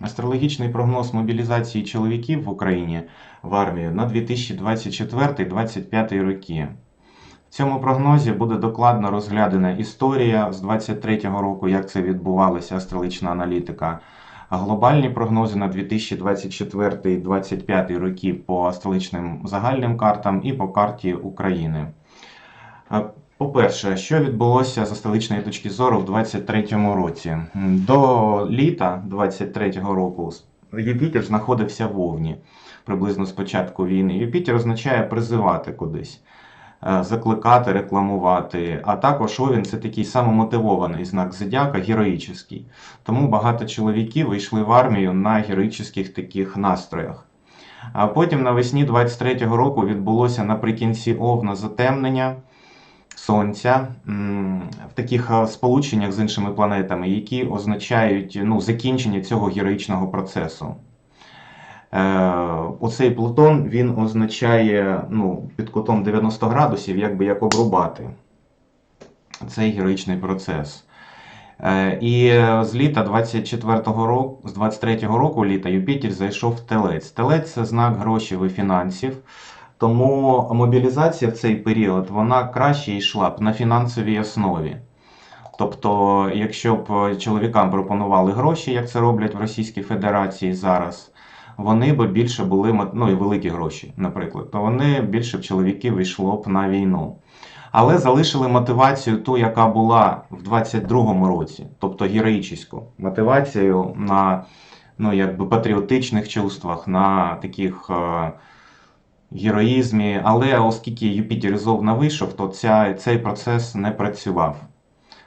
Астрологічний прогноз мобілізації чоловіків в Україні в армію на 2024-2025 роки. В цьому прогнозі буде докладно розглядана історія з 23-го року, як це відбувалося, астрологічна аналітика, глобальні прогнози на 2024-2025 роки по астрологічним загальним картам і по карті України. По-перше, що відбулося з астрологічної точки зору в 23-му році? До літа 23-го року Юпітер знаходився в Овні приблизно з початку війни. Юпітер означає призивати кудись, е, закликати, рекламувати. А також Овін це такий самомотивований знак зодіака, героїчний. Тому багато чоловіків йшли в армію на героїчних таких настроях. А потім навесні 23-го року відбулося наприкінці Овна затемнення Сонця в таких е, сполученнях з іншими планетами, які означають ну, закінчення цього героїчного процесу. Е, оцей Плутон він означає ну, під кутом 90 градусів, якби як обрубати цей героїчний процес. Е, І з літа 24-го року, з 23-го року літа Юпітер зайшов в Телець. Телець це знак грошей і фінансів. Тому мобілізація в цей період вона краще йшла б на фінансовій основі. Тобто, якщо б чоловікам пропонували гроші, як це роблять в Російській Федерації зараз, вони б більше були ну і великі гроші, наприклад, то вони більше б чоловіків йшло б на війну. Але залишили мотивацію ту, яка була в 22-му році, тобто героїчну мотивацію на ну, якби патріотичних чувствах, на таких е, героїзмі. Але оскільки Юпітер зовна вийшов, то ця, цей процес не працював.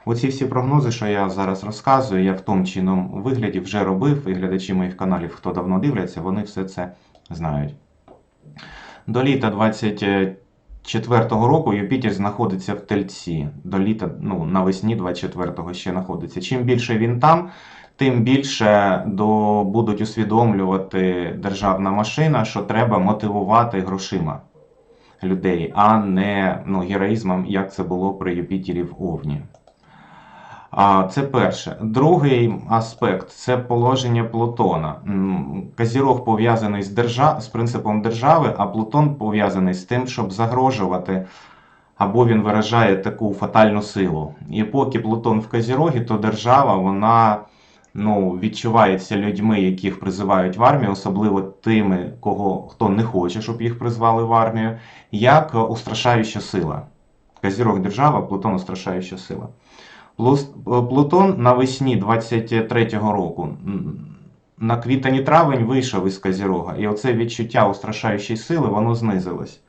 Оці всі прогнози, що я зараз розказую, я в тому чи іншому вигляді вже робив, і глядачі моїх каналів, хто давно дивляться, вони все це знають. До літа 24-го року Юпітер знаходиться в Тельці. До літа, ну, навесні 24-го ще знаходиться. Чим більше він там, тим більше до, будуть усвідомлювати державна машина, що треба мотивувати грошима людей, а не ну, героїзмом, як це було при Юпітері в Овні. А, Це перше. Другий аспект це положення Плутона. Казірог пов'язаний з, держа... з принципом держави, а Плутон пов'язаний з тим, щоб загрожувати, або він виражає таку фатальну силу. І поки Плутон в Казірогі, то держава вона ну, відчувається людьми, яких призивають в армію, особливо тими, кого хто не хоче, щоб їх призвали в армію, як устрашаюча сила. Казірог держава, Плутон устрашаюча сила. Плус- Плутон навесні 23-го року на квітень і травень вийшов із Казірога, і оце відчуття устрашаючої сили воно знизилось.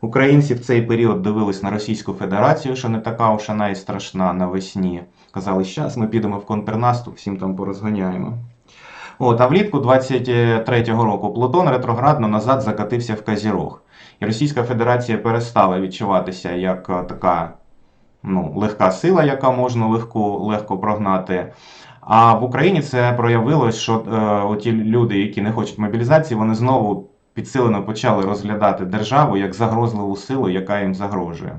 Українці в цей період дивились на Російську Федерацію, що не така уж вона і страшна навесні. Казали, зараз ми підемо в контрнаступ, всім там порозганяємо. От, а влітку 23-го року Плутон ретроградно назад закатився в Казірог. І Російська Федерація перестала відчуватися як е, така ну, легка сила, яка можна легко, легко прогнати. А в Україні це проявилось, що е, оті люди, які не хочуть мобілізації, вони знову підсилено почали розглядати державу як загрозливу силу, яка їм загрожує.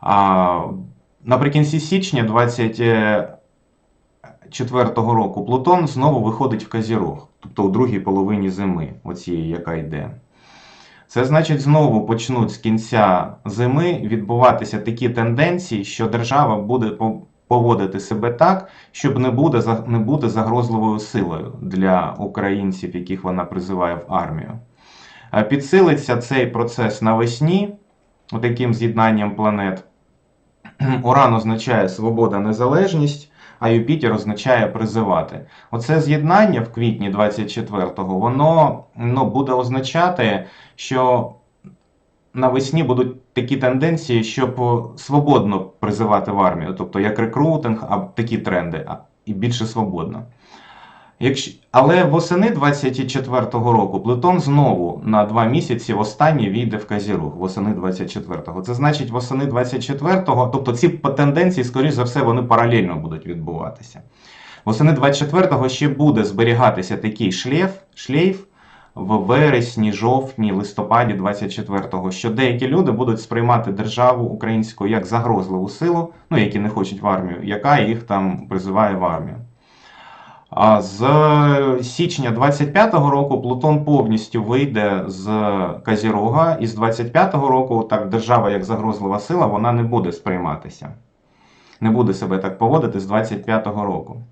А, наприкінці січня 24-го року Плутон знову виходить в Казірог, тобто у другій половині зими, оцієї, яка йде. Це значить, знову почнуть з кінця зими відбуватися такі тенденції, що держава буде поводити себе так, щоб не буде, не бути загрозливою силою для українців, яких вона призиває в армію. Е, Підсилиться цей процес навесні, таким з'єднанням планет. Уран означає свобода, незалежність, а Юпітер означає призивати. Оце з'єднання в квітні 24-го, воно ну, буде означати, що навесні будуть такі тенденції, щоб свободно призивати в армію, тобто як рекрутинг, а такі тренди, і більше свободно. Якщо... Але восени 24-го року Плутон знову на два місяці востаннє війде в Казірух, восени 24-го. Це значить, восени 24-го, тобто ці тенденції, скоріш за все, вони паралельно будуть відбуватися. Восени 24-го ще буде зберігатися такий шлейф, шлейф в вересні, жовтні, листопаді 24-го, що деякі люди будуть сприймати державу українську як загрозливу силу, ну які не хочуть в армію, яка їх там призиває в армію. З січня 25-го року Плутон повністю вийде з Казірога, і з 25-го року так держава як загрозлива сила вона не буде сприйматися. Не буде себе так поводити з 25-го року.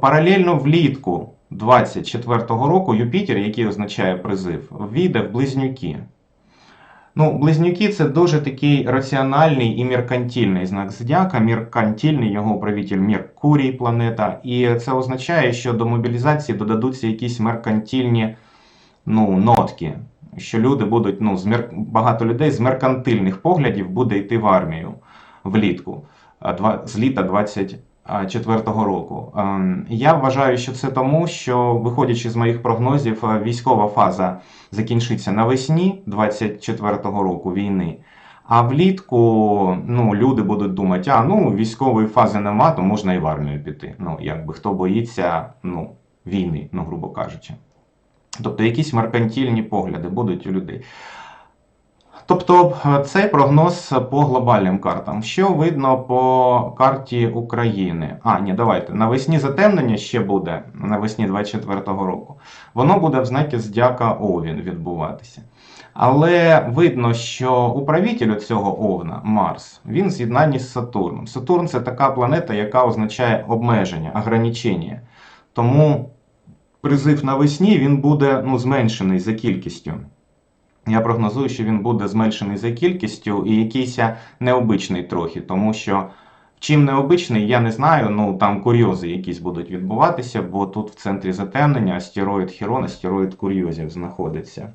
Паралельно влітку 24-го року Юпітер, який означає призив, війде в близнюки. Ну, близнюки це дуже такий раціональний і меркантильний знак зодіака. Меркантильний його управитель Меркурій, планета. І це означає, що до мобілізації додадуться якісь меркантильні ну, нотки. Що люди будуть, ну, з мер... багато людей з меркантильних поглядів буде йти в армію влітку з літа 24-го року. Ем, Я вважаю, що це тому, що, виходячи з моїх прогнозів, е, військова фаза закінчиться навесні 24-го року війни. А влітку ну, люди будуть думати, а ну військової фази нема, то можна і в армію піти. Ну, якби хто боїться ну, війни, ну, грубо кажучи. Тобто якісь меркантильні погляди будуть у людей. Тобто е, цей прогноз по глобальним картам. Що видно по карті України? А, ні, давайте. Навесні затемнення ще буде навесні 24-го року. Воно буде в знакі Здяка Овін відбуватися. Але видно, що управитель цього Овна, Марс, він в з Сатурном. Сатурн це така планета, яка означає обмеження, ограничення. Тому призив навесні він буде ну, зменшений за кількістю. Я прогнозую, що він буде зменшений за кількістю і якийсь необичний трохи, тому що чим необичний, я не знаю. Ну там курйози якісь будуть відбуватися, бо тут в центрі затемнення астероїд Хірон, астероїд курйозів знаходиться.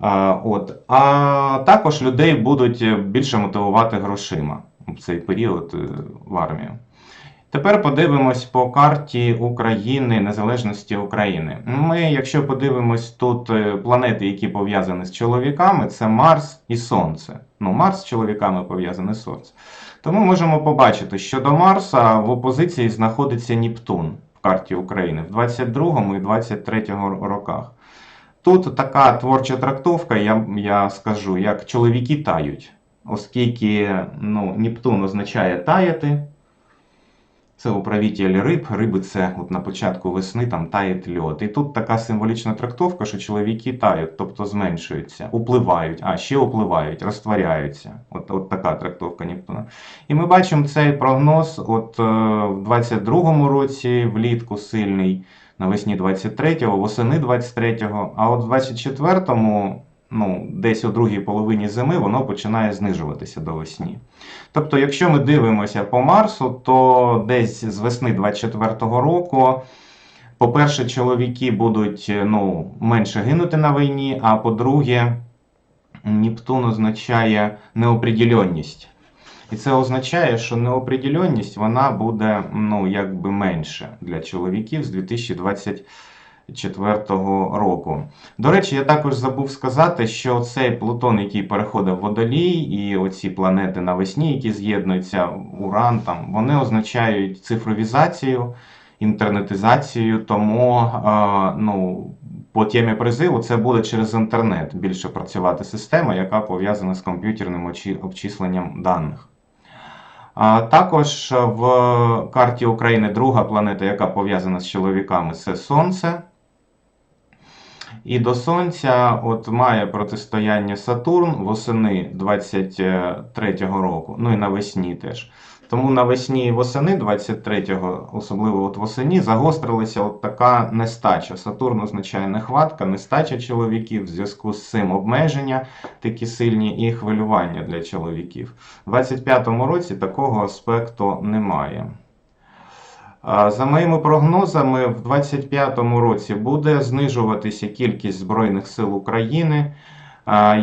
А, от. а також людей будуть більше мотивувати грошима в цей період е, в армію. Тепер подивимось по карті України, незалежності України. Ми, якщо подивимось тут е, планети, які пов'язані з чоловіками, це Марс і Сонце. Ну, Марс з чоловіками пов'язаний з Сонце. То ми можемо побачити, що до Марса в опозиції знаходиться Нептун в карті України в 22 і 23 роках. Тут така творча трактовка, я, я скажу, як чоловіки тають, оскільки ну, Нептун означає таяти. Це управитель риб. Риби це от на початку весни там тає льод. І тут така символічна трактовка, що чоловіки тають, тобто зменшуються, upливають, а ще upливають, розтворяються. От, от така трактовка Нептуна. І ми бачимо цей прогноз от е, в 22-му році влітку сильний, навесні 23-го, восени 23-го, а от в 24-му. Ну, десь у другій половині зими воно починає знижуватися до весні. Тобто, якщо ми дивимося по Марсу, то десь з весни 24-го року, по-перше, чоловіки будуть ну, менше гинути на війні, а по-друге, Нептун означає неопределенність. І це означає, що неопределенність вона буде ну, якби менше для чоловіків з 2024 року. До речі, я також забув сказати, що цей Плутон, який переходить в водолій, і оці планети навесні, які з'єднуються, Уран, там, вони означають цифровізацію, інтернетизацію, тому е, ну, по темі призиву це буде через інтернет більше працювати система, яка пов'язана з комп'ютерним обчисленням даних. Також в карті України друга планета, яка пов'язана з чоловіками, це Сонце. І до Сонця от має протистояння Сатурн восени 23-го року, ну і навесні теж. Тому навесні і восени 23-го, особливо от восені, загострилася от така нестача. Сатурн означає нехватка, нестача чоловіків, в зв'язку з цим обмеження такі сильні і хвилювання для чоловіків. У 25-му році такого аспекту немає. За моїми прогнозами, в 25-му році буде знижуватися кількість Збройних сил України.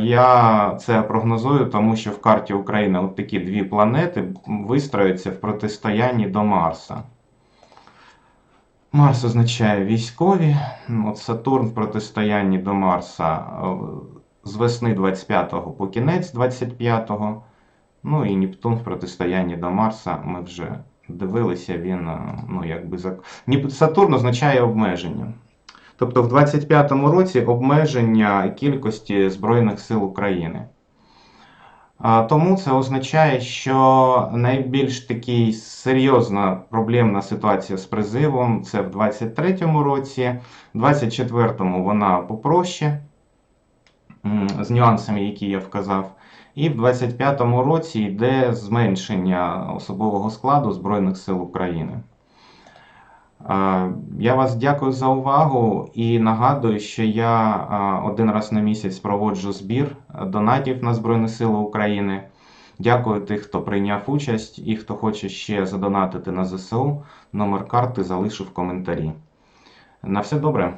Я це прогнозую, тому що в карті України от такі дві планети вистроюються в протистоянні до Марса. Марс означає військові. От Сатурн в протистоянні до Марса е, з весни 25-го по кінець 25-го. Ну і Нептун в протистоянні до Марса ми вже дивилися, він е, ну, якби за... Сатурн означає обмеження. Тобто в 25-му році обмеження кількості Збройних сил України. Тому це означає, що найбільш такий серйозна проблемна ситуація з призивом це в 23-му році, в 24-му вона попроще, з нюансами, які я вказав. І в 25-му році йде зменшення особового складу Збройних сил України. Я вас дякую за увагу і нагадую, що я один раз на місяць проводжу збір донатів на Збройні Сили України. Дякую тих, хто прийняв участь і хто хоче ще задонатити на ЗСУ. Номер карти залишу в коментарі. На все добре.